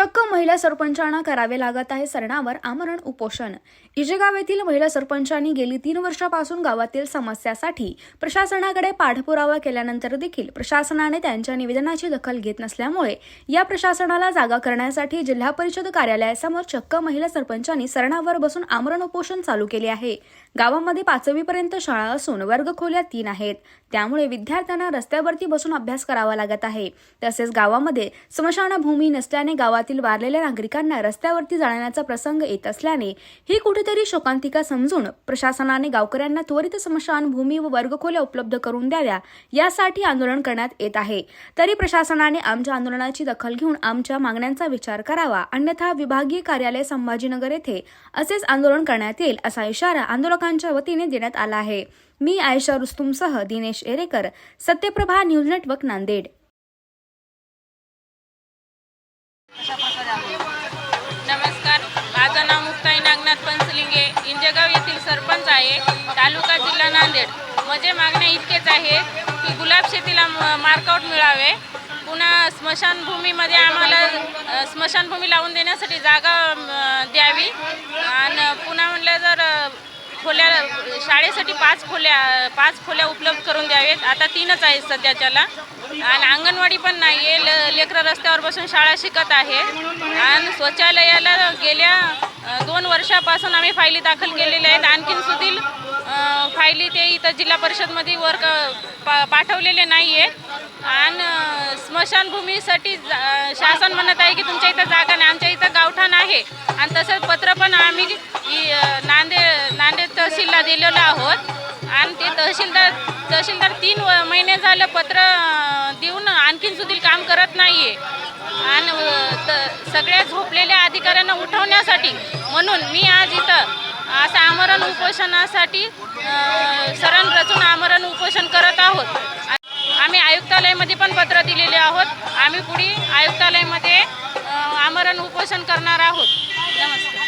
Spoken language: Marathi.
चक्क महिला सरपंचांना करावे लागत आहे. सरणावर आमरण उपोषण. इजेगाव येथील महिला सरपंचांनी गेली तीन वर्षापासून गावातील समस्यासाठी प्रशासनाकडे पाठपुरावा केल्यानंतर देखील प्रशासनाने त्यांच्या निवेदनाची दखल घेत नसल्यामुळे या प्रशासनाला जागा करण्यासाठी जिल्हा परिषद कार्यालयासमोर चक्क महिला सरपंचांनी सरणावर बसून आमरण उपोषण चालू केले आहे. गावामध्ये पाचवीपर्यंत शाळा असून वर्गखोल्या तीन आहेत. त्यामुळे विद्यार्थ्यांना रस्त्यावरती बसून अभ्यास करावा लागत आहे. तसेच गावामध्ये स्मशानभूमी नसल्याने गावात गावातील वारलेल्या नागरिकांना रस्त्यावरती जाण्याचा प्रसंग येत असल्याने ही कुठेतरी शोकांतिका समजून प्रशासनाने गावकऱ्यांना त्वरित स्मशानभूमी व वर्गखोल्या उपलब्ध करून द्याव्या यासाठी आंदोलन करण्यात येत आहे. तरी प्रशासनाने आमच्या आंदोलनाची दखल घेऊन आमच्या मागण्यांचा विचार करावा अन्यथा विभागीय कार्यालय संभाजीनगर येथे असेच आंदोलन करण्यात येईल असा इशारा आंदोलकांच्या वतीने देण्यात आला आहे. मी आयशा रुस्तुमसह दिनेश एरेकर सत्यप्रभा न्यूज नेटवर्क नांदेड. आहे. तालुका जिल्हा नांदेड. म्हणजे मागण्या इतकेच आहेत की गुलाब शेतीला म- मार्कआउट मिळावे. पुन्हा स्मशानभूमीमध्ये आम्हाला स्मशानभूमी लावून देण्यासाठी जागा द्यावी. आणि पुन्हा म्हटलं जर खोल्या शाळेसाठी पाच खोल्या पाच खोल्या उपलब्ध करून द्यावेत. आता तीनच आहेत सध्याच्याला. आणि अंगणवाडी पण नाही आहे लेकरं रस्त्यावर बसून शाळा शिकत आहे. आणि शौचालयाला गेले दोन आम्ही फायली दाखल केलेल्या आहेत. आणखीन सुधील फायली ते इथं जिल्हा परिषदमध्ये वर्क पा पाठवलेले नाही आहे आणि स्मशानभूमीसाठी शासन म्हणत आहे की तुमच्या इथं जागा नाही. आमच्या इथं गावठाण आहे. आणि तसंच पत्र पण आम्ही नांदेड नांदेड तहसीलला दिलेलो आहोत. आणि ते तहसीलदार तहसीलदार तीन महिने झालं पत्र देऊन आणखीन सुधील काम करत नाही आहे आणि त- सगळ्या झोपले म्हणून मी आज इथं असं आमरण उपोषणासाठी अ, सरण रचून आमरण उपोषण करत आहोत. आम्ही आयुक्तालयामध्ये पण पत्र दिलेले आहोत. आम्ही पुढे आयुक्तालयामध्ये आमरण उपोषण करणार आहोत. नमस्कार.